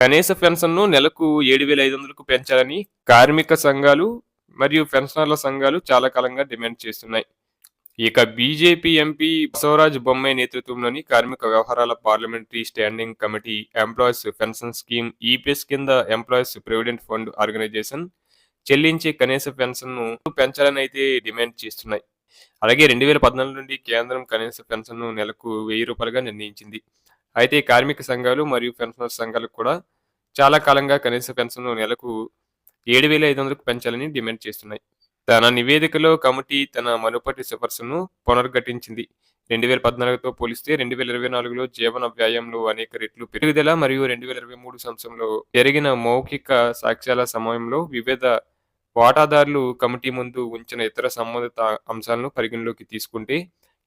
కనీస పెన్షన్ను నెలకు ఏడు వేల ఐదు వందలకు పెంచాలని కార్మిక సంఘాలు మరియు పెన్షనర్ల సంఘాలు చాలా కాలంగా డిమాండ్ చేస్తున్నాయి. ఇక బీజేపీ ఎంపీ బసవరాజ్ బొమ్మాయి నేతృత్వంలోని కార్మిక వ్యవహారాల parliamentary standing committee employees pension scheme EPS కింద ఎంప్లాయీస్ ప్రొవిడెంట్ ఫండ్ ఆర్గనైజేషన్ చెల్లించే కనీస పెన్షన్ను పెంచాలని అయితే డిమాండ్ చేస్తున్నాయి. అలాగే రెండు వేల పద్నాలుగు నుండి కేంద్రం కనీస పెన్షన్ను నెలకు వెయ్యి రూపాయలుగా నిర్ణయించింది. అయితే కార్మిక సంఘాలు మరియు పెన్షనర్ సంఘాలకు కూడా చాలా కాలంగా కనీస పెన్షన్ను నెలకు ఏడు వేల ఐదు వందలకు పెంచాలని డిమాండ్ చేస్తున్నాయి. తన నివేదికలో కమిటీ తన మనుపటి సిఫార్సును పునర్ఘటించింది. రెండు వేల పద్నాలుగుతో పోలిస్తే రెండు వేల ఇరవై నాలుగులో జీవన వ్యాయంలో అనేక రెట్లు పెరుగుదల మరియు రెండు వేల ఇరవై మూడు సంవత్సరంలో జరిగిన మౌఖిక సాక్ష్యాల సమయంలో వివిధ వాటాదారులు కమిటీ ముందు ఉంచిన ఇతర సంబంధిత అంశాలను పరిగణలోకి తీసుకుంటే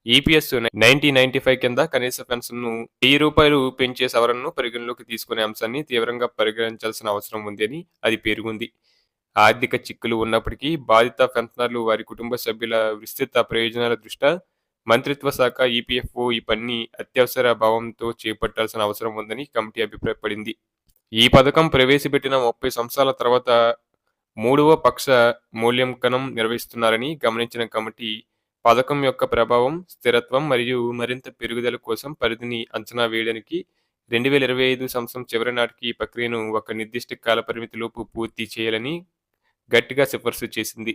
ఈపీఎస్ నైన్టీన్ నైన్టీ ఫైవ్ కింద కనీస పెన్షన్ను వెయ్యి రూపాయలు పెంచే సవరణను పరిగణలోకి తీసుకునే అంశాన్ని తీవ్రంగా పరిగణించాల్సిన అవసరం ఉంది అని అది పేర్కొంది. ఆర్థిక చిక్కులు ఉన్నప్పటికీ బాధిత పెన్షనర్లు వారి కుటుంబ సభ్యుల విస్తృత ప్రయోజనాల దృష్ట్యా మంత్రిత్వ శాఖ ఈపీఎఫ్ఓ ఈ పని అత్యవసర భావంతో చేపట్టాల్సిన అవసరం ఉందని కమిటీ అభిప్రాయపడింది. ఈ పథకం ప్రవేశపెట్టిన ముప్పై సంవత్సరాల తర్వాత మూడవ పక్ష మూల్యాంకనం నిర్వహిస్తున్నారని గమనించిన కమిటీ పథకం యొక్క ప్రభావం స్థిరత్వం మరియు మరింత పెరుగుదల కోసం పరిధిని అంచనా వేయడానికి రెండు వేల ఇరవై ఐదు సంవత్సరం చివరి నాటికి ఈ ప్రక్రియను ఒక నిర్దిష్ట కాల పరిమితిలోపు పూర్తి చేయాలని గట్టిగా సిఫార్సు చేసింది.